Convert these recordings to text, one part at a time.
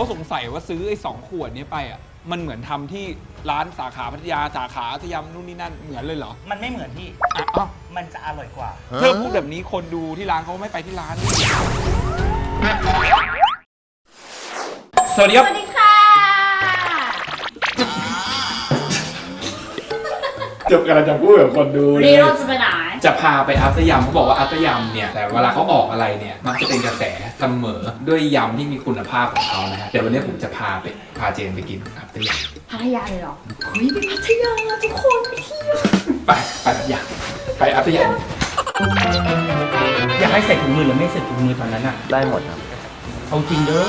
เขาสงสัยว่าซื้อไอ้สองขวดนี้ไปอะมันเหมือนทำที่ร้านสาขาพัทยาสาขาพัทยามนู่นนี่นั่นเหมือนเลยเหรอมันไม่เหมือนพี่ อะอ้าวมันจะอร่อยกว่า เธอพูดแบบนี้คนดูที่ร้านเขาไม่ไปที่ร้านนี่สวัสดีครับสวัสดีค่ะจบกันจะพูดแบบคนดูวันนี้เราจะไปไหน จะพาไปอัพยำเขาบอกว่าอัพยำเนี่ยแต่เวลาเขาออกอะไรเนี่ยมักจะเป็นกระแสเสมอด้วยยำที่มีคุณภาพของเขานะฮะเดี๋ยววันนี้ผมจะพาไปพาเจนไปกินอัพยพัทยาเลยเหรอเฮ้ยไปพัทยาทุกคนไปเที่ยวำไปไปอัพยำไปอัพยอยากให้ใส่ถุงมือหรือไม่ใส่ถุงมือตอนนั้นอะ ได้หมดครับ เอาจริงเด้อ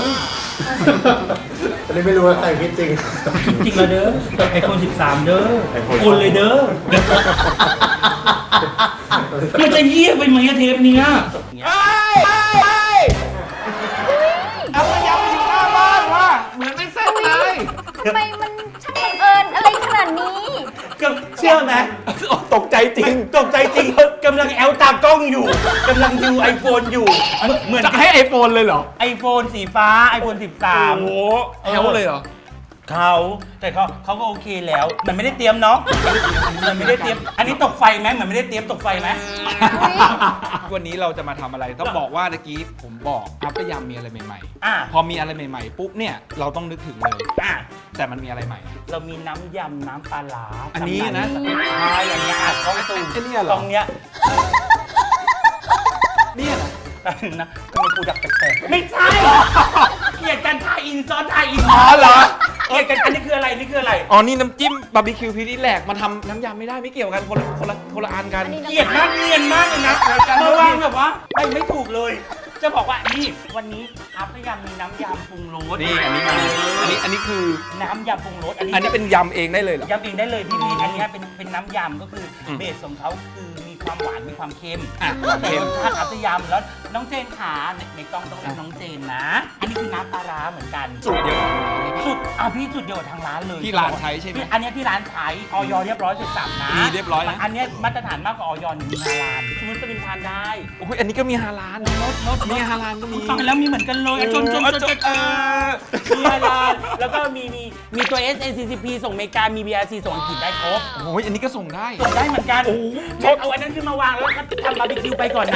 อันนี้ไม่รู้ว่าใครคิดจริง จริงเหรอเด้อไอโฟน13 เด้อ iPhone โอนเลยเด้อ มันจะเยี่ยไปไหมอะเทปเนี้ยอัพยำอยู่หน้าบ้านว่ะเหมือนไม่เส้นเลยทำไมมันช่างบังเอิญอะไรขนาดนี้ ก็เชื่อไหมตกใจจริง ตกใจจริงกำลังแอลตากล้องอยู่กำลังดูไอโฟนอยู่ เหมือนจะให้ไอโฟนเลยเหรอไอโฟนสีฟ้าไอโฟนโอ้13โหแฮวเลยเหรอ เขาแต่เขาเขาก็โอเคแล้วมันไม่ได้เตรียมเนาะมันไม่ได้เตรียม อันนี้ตกไฟไหมมันไม่ได้เตรียมตกไฟไหม วันนี้เราจะมาทำอะไรต้องบอกว่าตะกี้ผมบอกอัพยำมีอะไรใหม่อะๆพอมีอะไรใหม่ๆปุ๊บเนี่ยเราต้องนึกถึงเลยอะแต่มันมีอะไรใหม่ เรามีน้ำยำน้ำปลาร้าอันนี้นะใช่อันนี้อะเข้าตูไอ้เนี่ยเหรอ ตรงเนี้ยเนี่ยนะนะทำไมกูดักแปลกๆไม่ใช่เกลียดกันทายอินซ้อนทายอิน อ๋อเหรอ เกลียดกันอันนี้คืออะไรนี่คืออะไร อ๋อ นี่น้ำจิ้มบาร์บีคิวพีนี่แหลกมาทำน้ำยำไม่ได้ไม่เกี่ยวกันคนละคนละคนละอันกันอันนี้เกลียดมากเนียนมากเลยนะมาวางแบบว่าไปไม่ถูกเลย จะบอกว่านี่วันนี้อัพยำมีน้ำยำปรุงรสนี่อันนี้มาอันนี้อันนี้คือ น้ำยำปรุงรสอันนี้อันนี้เป็นยำเองได้เลยเหรอ ยำเองได้เลยพี่พีชอันเนี้ยเป็นเป็นน้ำยำก็คืออมเบสของเขาคือมีความหวานมีความเค็มอะความแต่เค็มรสชาติอัพยำแล้วน้องเจนขาในในกล้องต้องเรียกน้องเจนนะ อันนี้คือน้ำ ปลาร้าเหมือนกันสูตรเดียวกันเลยสุดอะพี่สุดเดียวกับทางร้านเลยที่ร้านใช้ใช่ไหมที่อันเนี้ยที่ร้านใช้ออยเรียบร้อยสุดสับนะมีเรียบร้อยนะ อันเนี้ยมาตรฐานมากกว่าออยหนึ่งมีฮาลาลคุณมุสลิมทานได้โอ้ยอันนี้ก็มีฮาลาลรสรสมีฮาลาลก็มีฟังแล้วมีเหมือนกันเลยอะจนจนจนจนเออมีฮาลาลแล้วก็มีมีมีตัว SACCP ส่งอเมริกามี BRC ส่งอังกฤษได้ครบ โอ้ยอันนี้ก็ส่งได้ ส่งได้เหมือนกันโอ้โหแม็กเอาอันนั้นขึ้นมาวางแล้วก็ทำบาร์บีคิวไปก่อนนะ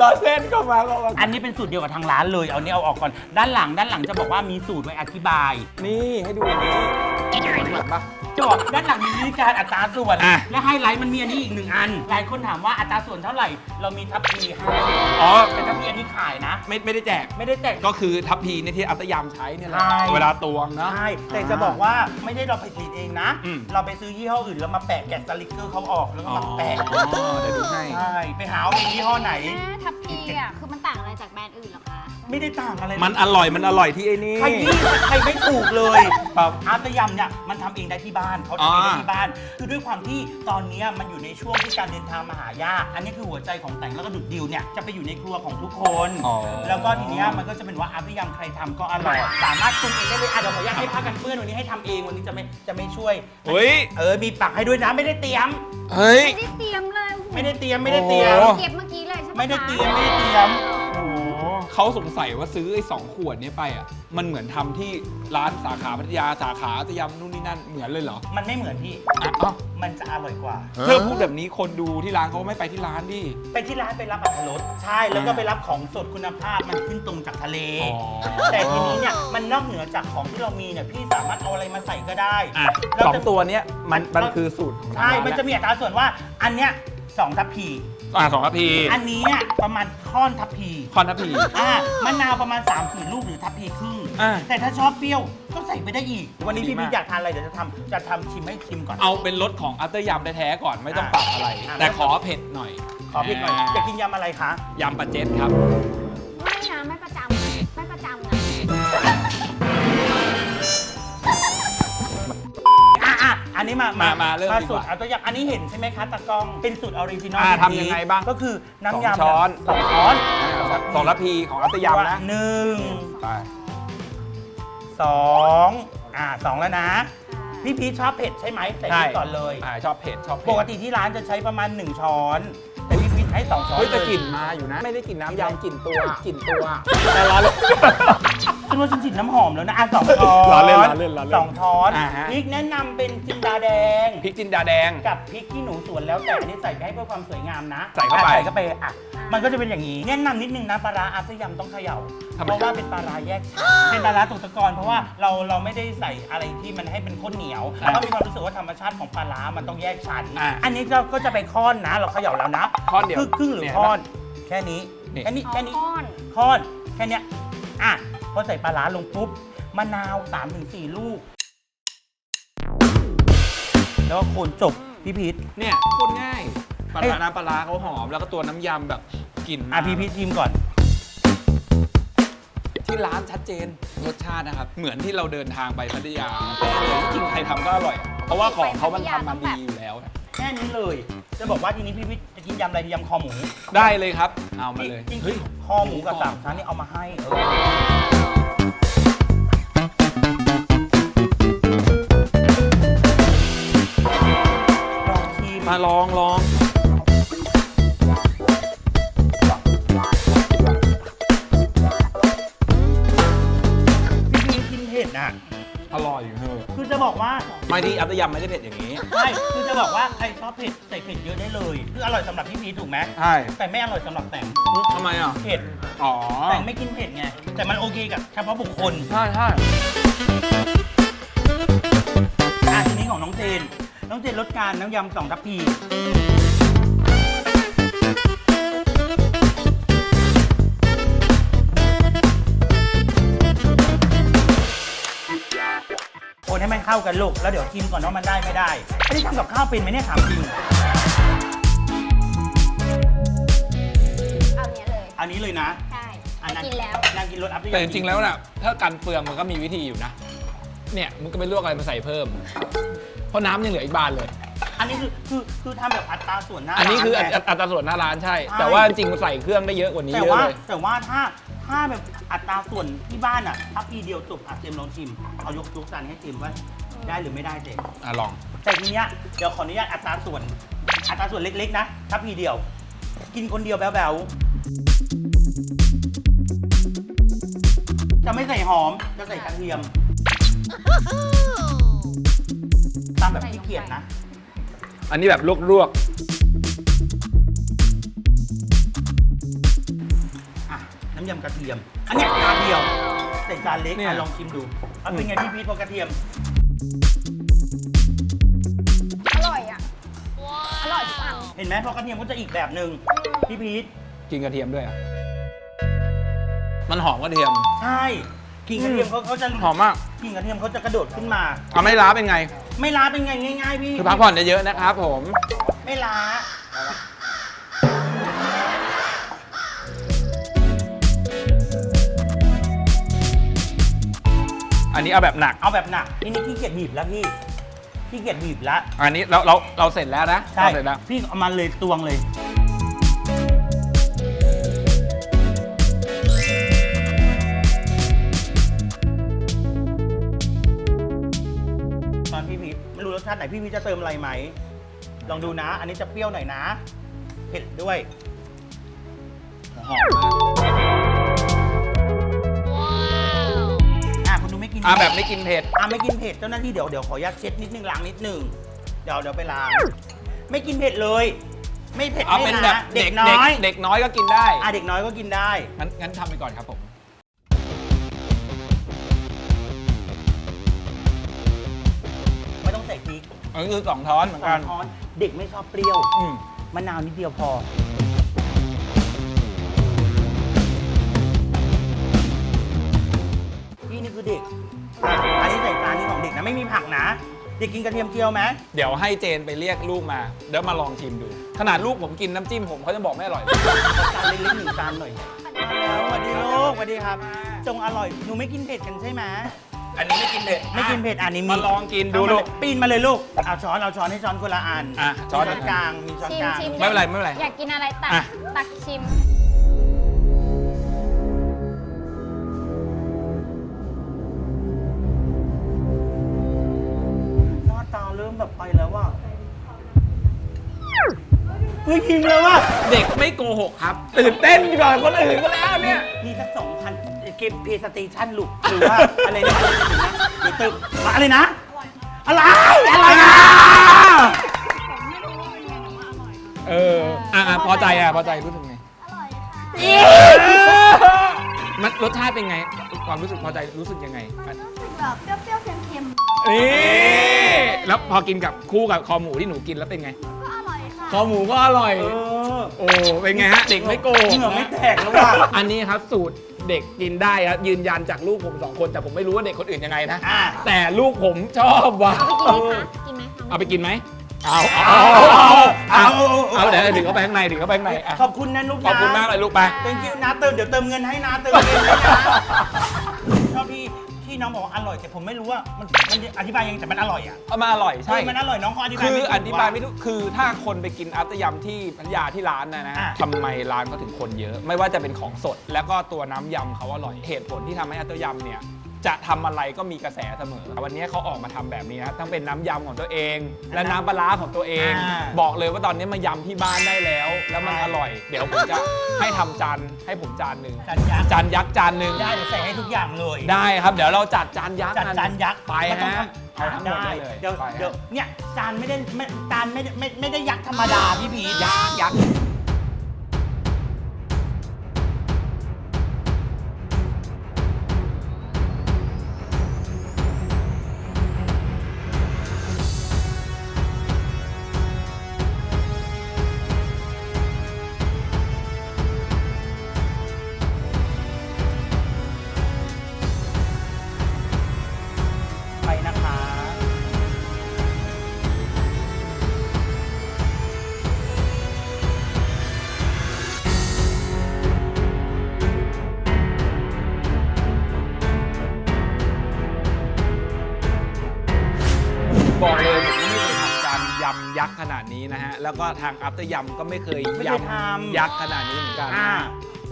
รอเส้นก็มาก็มา อันนี้เป็นสูตรเดียวกับทางร้านเลย เอาเนี้ยเอาออกก่อน ด้านหลังด้านหลังจะบอกว่ามีสูตรไว้อธิบาย นี่ให้ดูอันนี้หลังปะจะบอกด้านหลังมีวิธีการอัตราส่วน อะ และไฮไลท์มันมีอันนี้อีกหนึ่งอัน หลายคนถามว่าอัตราส่วนเท่าไหร่ เรามีทัพพีให้อ๋อแต่ทัพพีอันนี้ขายนะ ไม่ไม่ได้แจก ไม่ได้แตก ก็คือทัพพีในที่อัตยามใช้เนี่ยแหละใช่ เวลาตวงเนาะ ใช่แต่จะบอกว่าไม่ได้เราผลิตเองนะ อืม เราไปซื้อยี่ห้ออื่นแล้วมาแปะแกะสลิกเกอร์เขาออกแล้วก็อ๋อมาแปะเดี๋ยวดูให้ ใช่ไปหาเอาเองยี่ห้อไหน แม่ทับพีอะ คือมันต่างอะไรจากแบรนด์อื่นเหรอคะ ไม่ได้ต่างอะไรมันอร่อยมันอร่อยที่ไอ้นี่ใครยี่ใครไม่ถูกเลย ครับ อาร์ตยำเนี่ยมันทำเองได้ที่บ้านเขาทำเองได้ที่บ้าน คือด้วยความที่ตอนเนี้ยมันอยู่ในช่วงที่การเดินทางมาหายากอันนี้คือหัวใจของแต่งแล้วก็ดุดดิวเนี่ยจะไปอยู่ในครัวของทุกคน อ๋อ แล้วก็ทีเนี้ยมันก็จะเป็นว่าอาร์ตยำใครทำก็อร่อยสามารถปรุงเองได้เลยอะเดี๋ยวขออนุญาตให้ผ้ากันเปื้อนวันนี้ให้ทำเองวันนี้จะไม่จะไม่ช่วย เฮ้ย เออมีปักให้ด้วยนะไม่ได้เตรียม เฮ้ย ไม่ได้เตรียมเลยไม่ได้เตรียมไม่ได้เตรียมโอ้เก็บเมื่อกี้เลยใช่ไหมคะไม่ได้เตรียมไม่ได้เตรียม โอ้โห เขาสงสัยว่าซื้อไอ้สองขวดนี้ไปอะมันเหมือนทำที่ร้านสาขาพัทยาสาขาอัตยามนู่นนี่นั่นเหมือนเลยเหรอมันไม่เหมือนพี่ อะอ้าวมันจะอร่อยกว่า เธอพูดแบบนี้คนดูที่ร้านเขาไม่ไปที่ร้านดิ ไปที่ร้านไปรับอัตรสใช่ แล้วก็ไปรับของสดคุณภาพมันขึ้นตรงจากทะเล อ๋อ แต่ทีนี้เนี่ยมันนอกเหนือจากของที่เรามีเนี่ยพี่สามารถเอาอะไรมาใส่ก็ได้อะเราสองจะ ตัวเนี้ยมันมันคือสูตรของทางใช่ ร้ามันจะมีอัตราส่วนว่าอันเนี้ยสองทัพพี อะสองทัพพีอันนี้เนี่ยประมาณค่อนทัพพีคอนทัพพี อ่ามะนาวประมาณ3ขีดลูกหรือทัพพีครึ่งอะแต่ถ้าชอบเปรี้ยวก็ใส่ไปได้อีก วันนี้ดีพี่มาก พี่อยากทานอะไรเดี๋ยวจะทำจะทำชิมให้ชิมก่อน เอาเป็นรสของอัตยามแท้ๆก่อนไม่ต้องปรับอะไร อะ แต่ขอเผ็ดหน่อยขอพี่หน่อยจะกินยำอะไรคะ ยำปลาเจ็ดครับ ไม่นะไม่ประจำไม่ประจำนะ อะอะอันนี้มามามาเริ่มดีกว่าสูตรเอาตัวอย่างอันนี้เห็นใช่ไหมคะตากล้องเป็นสูตรออริจินอลอะทำยังไงบ้างก็คือสองน้ำยำช้อน สองช้อนอะสองทัพพีของอัตยามนะหนึ่งไปสองอ่าสองแล้วนะ พี่พีชชอบเผ็ดใช่ไหมใส่พริกก่อนเลยอ่าชอบเผ็ดชอบเผ็ดปกติที่ร้านจะใช้ประมาณ 1 ช้อนแต่พี่พีช ให้สองช้อนเฮ้ยแต่ลกลิ่นมาอยู่นะ ไม่ได้กลิ่นน้ำยำกลิ่นตัวกลิ่นตัวแต่ร้อนเลย ฉันว่าฉันฉีดน้ำหอมแล้วนะอะสองช้อนล้อเล่นล้อเล่นล้อเล่นสองช้อนอ่าฮะ พริกแนะนำเป็นจินดาแดง พริกจินดาแดง กับพริกขี้หนูสวนแล้วแต่อันนี้ใส่ไปให้เพื่อความสวยงามนะใส่เข้าไปอะใส่เข้าไปอะมันก็จะเป็นอย่างนี้แนะนำนิดนึงนะปลาร้าอาสยำต้องเขย่าทำไม เพราะว่าเป็นปลาร้าแยกชั้นเป็นปลาร้าตกตะกอนเพราะว่าเราเราไม่ได้ใส่อะไรที่มันให้เป็นข้นเหนียวเรามีความรู้สึกว่าธรรมชาติของปลาร้ามันต้องแยกชั้นอะอันนี้เราก็จะไปค้อนนะ เราเขย่าแล้วนะค้อนเดียวครึ่งครึ่งหรือเนี่ยค้อน แค่นี้นี่ แค่นี้อ๋อแค่นี้ก้อนค้อนแค่เนี้ยอะพอใส่ปลาร้าลงปุ๊บมะนาว3-4ลูก แล้วก็โคนจบพี่พีท เนี่ยโคตรง่ายปลาร้าน้ำปลาร้าเขาหอม แล้วก็ตัวน้ำยำแบบกลิ่นอะพี่พีทชิมก่อน ที่ร้านชัดเจนรสชาตินะครับ เหมือนที่เราเดินทางไปพัทยาเป๊ะเลยจริงๆใครทำก็อร่อย เพราะว่าของเขามันทำมาดีอยู่แล้วนะ แค่นี้เลย จะบอกว่าทีนี้พี่พีทจะ กินยำอะไรดียำคอหมูได้เลยครับ เอามาเลยจริงเฮ้ยๆคอหมูกับสามชั้นนี่เอามาให้เออลองชิมมาลองลองพี่พีทกินเผ็ดน่ะอร่อยเฮ้อคือจะบอกว่าไม่ดีอัตยำไม่ได้เผ็ดอย่างนี้ ใช่คือ จะบอกว่าใครชอบเผ็ดใส่เผ็ดเยอะได้เลยคืออร่อยสำหรับพี่พีทถูกไหมใช่แต่ไม่อร่อยสำหรับแต่งทำไมอะ เผ็ดอ๋อ แต่งไม่กินเผ็ดไง แต่มันโอเคกับเฉพาะบุคคลใช่ใช่อะทีนี้ของน้องเจน น้องเจนลดการน้ำยำสองทัพพี คนให้มันเข้ากันลูกแล้วเดี๋ยวชิมก่อนว่ามันได้ไม่ได้อันนี้ทำกับข้าวเป็นไหมเนี่ยถามจริงเอาเนี้ยเลย อันนี้เลยนะใช่อันนั้นกินแล้ว นางกินรสอัพแต่จริงๆแล้วน่ะถ้ากันเปลืองมันก็มีวิธีอยู่นะ เนี่ยมึงก็ไปลวกอะไรมาใส่เพิ่ม เพราะน้ำยังเหลืออีกบานเลย อันนี้คือคือคือทำแบบอัตราส่วนหน้าอันนี้คืออัร้าตอัตราส่วนหน้าร้านใช่ใช่ แต่ว่าจริงๆมันใส่เครื่องได้เยอะกว่านี้แต่เยอะว่าเลย แต่ว่าถ้าถ้าแบบ อัตราส่วนที่บ้านอะถ้าปีเดียวจบอะเจมส์ลองชิมเอายกยกจานให้เจมส์ว่าได้หรือไม่ได้เจมส์อะลอง แต่ทีเนี้ยเดี๋ยวขออนุญาตอัตราส่วน อัตราส่วนเล็กๆนะถ้าปีเดียว กินคนเดียวแบ๊วๆจะไม่ใส่หอมจะใส่กระเทียมตามแบบขี้เกียจนะ อันนี้แบบลวกำยำกระเทียม อันเนี้ยจานเดียวใส่จานเล็กอะลองชิมดูอะเป็นไงพี่พีทพอกระเทียม อร่อยอะ อร่อยทุกอันเห็นไหมพอกระเทียมก็จะอีกแบบหนึ่งพี่พีทๆกินกระเทียมด้วยอะ มันหอมกระเทียม ใช่กิ่งกระเทียมเขาเขาจะหอมมาก กิ่งกระเทียมเขาจะกระโดดขึ้นมา เอาไม่ล้าเป็นไง ไม่ล้าเป็นไงง่าย ๆ พี่คือพักผ่อนเยอะๆนะครับผม ไม่ล้า อันนี้เอาแบบหนัก เอาแบบหนักนี่นี่ขี้เกียจบีบแล้วพี่ขี้เกียจบีบแล้วอันนี้เราเราเราเสร็จแล้วนะใช่เราเสร็จแล้ว พี่เอามาเลยตวงเลยตอนพี่พีทไม่รู้รสชาติไหนพี่พีทจะเติมอะไรไหม ลองดูนะ อันนี้จะเปรี้ยวหน่อยนะ เผ็ดด้วยหอมมาก อะเผ็ดแบบไม่กินเผ็ด อะไม่กินเผ็ดเจ้าหน้าที่เดี๋ยวเดี๋ยวขออนุญาตเช็ดนิดนึงล้างนิดนึงเดี๋ยวเดี๋ยวไปล้างไม่กินเผ็ดเลย ไม่เผ็ดเอาไม่เป็นนะแบบเด็เด็กกน้อยเด็กน้อยก็กินได้ อะเด็กน้อยก็กินได้ งั้นงั้นทำไปก่อนครับผม ไม่ต้องใส่พริกอันนี้คือสองช้อนเหมือนสอกังนช้อนเด็กไม่ชอบเปรี้ยวอืมมะนาวนิดเดียวพอ พี่นี่คือเด็ก อะอันนี้ใส่จานนี้ของเด็กนะไม่มีผักนะ เด็กกินกระเทียมเจียวไหมเดี๋ยวให้เจนไปเรียกลูกมา เดี๋ยวมาลองชิมดู ขนาดลูกผมกินน้ำจิ้มผมเขาจะบอกไม่อร่อยเลยเอาจานเล็กๆหนึ่งจานหน่อยแล้วสวัสดีลูกสวัสดีครับ จงอร่อยหนูไม่กินเผ็ดกันใช่ไหมอันนี้ไม่กินเผ็ดไม่กินเผ็ดอันนี้มีมาลองกินดูเอามาลูเยกปีนมาเลยลูกเอาช้อนเอาช้อนให้ช้อนคนละอันอะช้ช้ออนนกลางมีช้อนชิกมลางชิมไม่เป็นไรไม่เป็นไร อยากกินอะไรตักอะ ตักชิม หน้าตาเริ่มแบบไปแล้วว่าเฮ้ยยิงเลยว่ะเด็กไม่โกหกครับ ตื่นเต้นก่อนคนอื่นก็แล้วเนี่ย มีสักสองพันเกมเพย์สเตชันลูกหรือว่าอะไรนะอะไรนะเดี๋ยวเติมอะไรนะ อะไรอะไรอะผมไม่รู้ว่าเป็นไงแต่ว่าอร่อยค่ะเอออะพอใจอะ พอใจรู้สึกไงอร่อยค่ะมันรสชาติเป็นไง ความรู้สึกพอใจรู้สึกยังไง มันรู้สึกแบบเปรี้ยวๆเค็มนี่ แล้วพอกินกับคู่กับคอหมูที่หนูกินแล้วเป็นไงๆก็ อร่อยค่ะคอหมูก็อร่อย เออโอ้เป็นไงฮะเด็กไม่โกหกเหงื่อไม่แตกแล้วว่ะ อันนี้ครับสูตรเด็กกินได้ครับยืนยันจากลูกผมสองคน แต่ผมไม่รู้ว่าเด็กคนอื่นยังไงนะ อะ แต่ลูกผมชอบว่ะเอาไปกินไหมคะกินไหมเอาไปกินไหมเอาเอาเอาเอาเอาเดี๋ยวถึงเข้าไปข้างในถึงเข้าไปข้างในอะขอบคุณนะลูกนะ ขอบคุณมากเลยลูกไป thank you นะเติมเดี๋ยวเติมเงินให้นะเติมเงินให้นะชอบที่ ที่น้องบอกว่าอร่อยแต่ผมไม่รู้ว่ามันมันอธิบายยังไงแต่มันอร่อยอะเอามาอร่อยใช่เออมันอร่อยน้องเขาอธิบายคือไม่ถูกอธิบายว่ะไม่ถูกคือถ้าคนไปกินอัตยำที่พัทยาที่ร้านนะนะอะทำไมร้านเขาถึงคนเยอะ ไม่ว่าจะเป็นของสด แล้วก็ตัวน้ำยำเขาอร่อยเหตุผลที่ทำให้อัตยำเนี่ย จะทำอะไรก็มีกระแสเสมอ วันนี้เขาออกมาทำแบบนี้นะทั้งเป็นน้ำยำของตัวเอง และน้ำปลาร้าของตัวเอง อ่าบอกเลยว่าตอนนี้มายำที่บ้านได้แล้ว แล้วมันใช่ อร่อย เดี๋ยวผมจะให้ทำจานให้ผมจานหนึ่งจานยักษ์จานยักษ์จานหนึ่งได้เดี๋ยวใส่ให้ทุกอย่างเลยได้ครับ เดี๋ยวเราจัดจานยักษ์จัดจานยักษ์ไปมันต้องฮะทำเอาทั้งหมดได้ได้เลยเดี๋ยวไปฮะ เดี๋ยวเนี่ยจานไม่ได้ไม่จานไม่ได้ไม่ไม่ได้ยักษ์ธรรมดาพี่พีชยักษ์ยักษ์ ยำยักษ์ขนาดนี้นะฮะ แล้วก็ทางอัพเตอร์ยำก็ไม่เคยไม่ยเคยทำำยักษ์ขนาดนี้เหมือนกันอ่า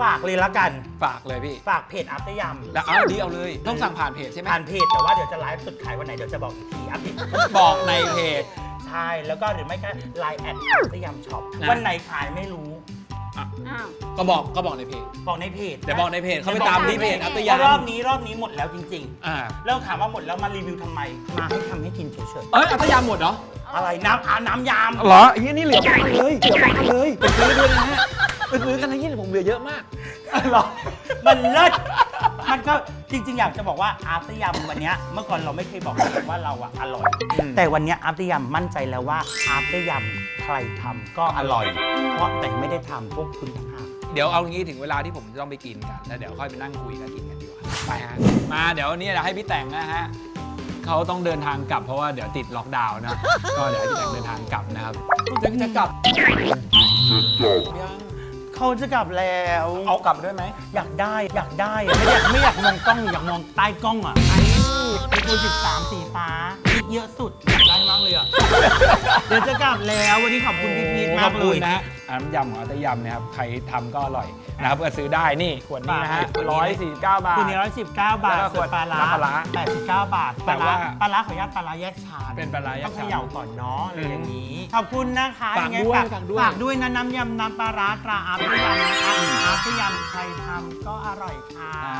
ฝากเลยละกัน ฝากเลยพี่ ฝากเพจอัพเตยำแล้วเอาดีเอาเลย ต้องสั่งผ่านเพจใช่ไหมผ่านเพจแต่ว่าเดี๋ยวจะไลฟ์สุดขายวันไหนเดี๋ยวจะบอกอีกทีอัพเดตบอกในเพจ ใช่แล้วก็หรือไม่ก็ไลน์แอดอัพเตยำช็อปนะ วันไหนขายไม่รู้ อ้าวก็บอกก็บอกในเพจบอกในเพจเดี๋ยวบอกในเพจเขาไปตามที่เพจอัพเตอร์เพราะรอบยำนี้รอบนี้หมดแล้วจริงอ่าๆ แล้วถามว่าหมดแล้วมารีวิวทำไม มาให้ทำให้กินเฉยเอ้ยอัพเตอร์ยำหมดเหรอๆ อะไรน้ำอาน้ำยาม เหรอไอ้เหี้ยนี่เหลือบ้านเลยเหลือบ้านเลยไปซื้อด้วยนะฮะไปซื้อกันนะยี่ผมเหลือเยอะมาก หรอ มันเลิศ มันก็จริง ๆ อยากจะบอกว่าอาร์ตยำวันเนี้ยเมื่อก่อนเราไม่เคยบอกเลยว่าเราอะอร่อย อืม แต่วันเนี้ยอาร์ตยำมั่นใจแล้วว่าอาร์ตยำ ใครทำก็อร่อย เพราะแต่ไม่ได้ทำพวกคุณต่างหาก เดี๋ยวเอางี้ถึงเวลาที่ผมจะต้องไปกินกัน แล้วเดี๋ยวค่อยไปนั่งคุยกันกินกันดีกว่า ไปฮะ มาเดี๋ยวนี้เดี๋ยวให้พี่แต่งนะฮะเขาต้องเดินทางกลับเพราะว่าเดี๋ยวติดล็อกดาวน์นะ ก็เดี๋ยวให้พี่แต่งเดินทางกลับนะครับจะจะกลับยังเขาจะกลับแล้ว เอากลับด้วยไหม อยากได้อยากได้อะไม่อยากไม่อยากมองกล้องอยากมองใต้กล้องอะไอ้ไอโฟน13สีฟ้าคิด เยอะสุดอยากได้มากเลยอะ เดี๋ยวจะกลับแล้ววันนี้ขอบคุณพี่พีทขมาอกบเลคุณยนะฮะ น้ำยำของอัตยำนะครับใครทำก็อร่อยนะครับก็ซื้อได้นี่ขวดนี้นะฮะขวดนี้ร้อยสี่สิบเก้าบาท คือนี้ร้อยสิบเก้าบาทแล้วก็ส่วนปลาร้าน้ำปลาร้าแปดสิบเก้าบาทแต่ปลาร้าว่าปลาร้าขออนุญาตปลาร้าแยกชามเป็นปลาร้าแยกต้องชามเขย่าก่อนเนาะอะไรอย่างนี้ ขอบคุณนะคะฝากงไงด้วยฝากฝากด้วย ฝากด้วยนะน้ำยำน้ำปลาร้าตราอาร์ตยำนะคะอาร์ตยำใครทำก็อร่อยค่ะอ่า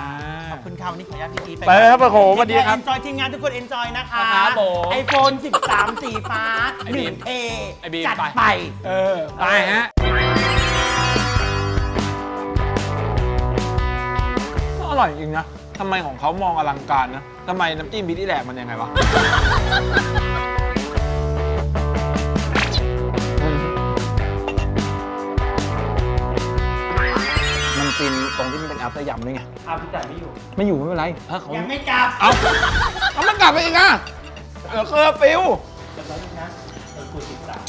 ขอบคุณค่ะวันนี้ขออนุญาตพี่พีทไปครับโอ้โหสวัสดีครับ เอนจอยทีมงานทุกคนเอนจอยนะคะครับผมไอโฟน 13 สีฟ้าไอ้หบีนึ่มงเทไอ้บีมจัดไปไป เออ ไปฮะก็อร่อยจริงนะทำไมของเขามองอลังการนะทำไมน้ำจิ้มพริกที่แหลกมันยังไงวะอืมมันกินตรงที่มันเป็นอัพเตอร์ยำด้วยไงครับพี่จ่ายไม่อยู่ ไม่อยู่ไม่เป็นไรถ้าเขายังไม่กลับเอาเอามันกลับไปอีกอะเออเคอร์ฟิวเดี๋ยวแป๊บนึงนะเออกูสิบสาม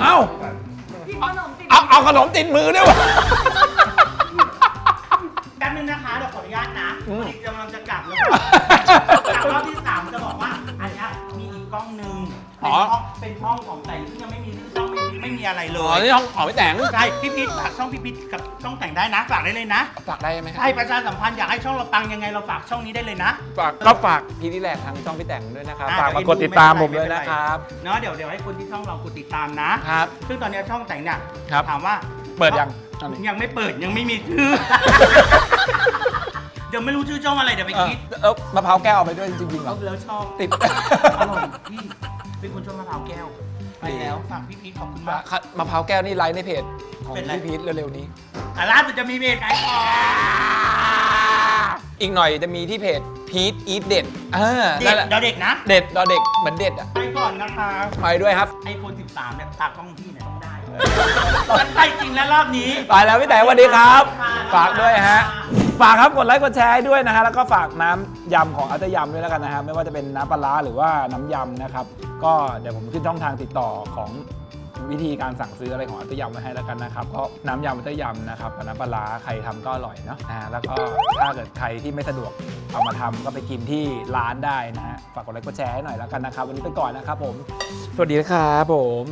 เอากินขนมติดเอาเอาขนมติดมือด้วยวะ แป๊บนึงนะคะเดี๋ยวขออนุญาตนะอืมพอดี มีอะไรเลอ๋อย นี่ห้องอ๋อพี่แต่งใช่พี่พิษฝากช่องพี่พิษกับช่องแต่งได้นะ ฝากได้เลยนะฝากได้ไหมฮะใช่ประชาสัมพันธ์อยากให้ช่องเราปังยังไงเราฝากช่องนี้ได้เลยนะ ฝากก็ฝากพีดีแลกทางช่องพี่แต่งด้วยนะครับอะฝากเดี๋มายวกดติดตามไม่ผเป็นไรมด้วยนะครับเนาะเดี๋ยวเดี๋ยวให้คนที่ช่องเรากดติดตามนะ ครับ ซึ่งตอนนี้ช่องแต่งเนี่ยครับ ถามว่าเปิดยังตอนนี้ยังไม่เปิดยังไม่มีชื่อ เดี๋ยวไม่รู้ชื่อช่องอะไรเดี๋ยวไปเออคิดเออมะพร้าวแก้วเอาไปด้วยจริงๆเหรเอาอแล้วชอบติด อร่อยพี่เป็นคนชอบมะพร้าวแก้ว ไปแล้วฝากพี่พีทขอบคุณมากมะพร้าวแก้วนี่ไลฟ์ในเพจของเป็นไร พี่พีทเร็วๆนี้ อะล่าสุดจะมีเพจขายของอีกหน่อยจะมีที่เพจพีทอีทเด็ดอ่าเด็นั่กนแหละเดี๋ยวเด็กนะ เด็ดดอเด็กเหมือนเด็ดอะไปก่อนนะคะไปด้วยครับ ไอโฟน13 เนี่ย ตากล้องพี่เนี่ยต้องได้ มันไปจริงแล้วรอบนี้ ไปแล้วพี่แต่สวัสดีครับค่ะฝากด้วยฮะ ฝากครับกดไลค์กดแชร์ให้ด้วยนะฮะ แล้วก็ฝากน้ำยำของอัตยำด้วยแล้วกันนะฮะ ไม่ว่าจะเป็นน้ำปลาร้าหรือว่าน้ำยำนะครับ ก็เดี๋ยวผมขึ้นช่องทางติดต่อของวิธีการสั่งซื้ออะไรของอัตยำไว้ให้แล้วกันนะครับก็น้ำยำอัตยำนะครับกับน้ำปลาร้าใครทำก็อร่อยเนาะอ่าแล้วก็ถ้าเกิดใครที่ไม่สะดวกเอามาทำก็ไปกินที่ร้านได้นะฮะฝากกดไลค์กดแชร์ให้หน่อยแล้วกันนะครับวันนี้ไปก่อนนะครับผม สวัสดีนะครับผม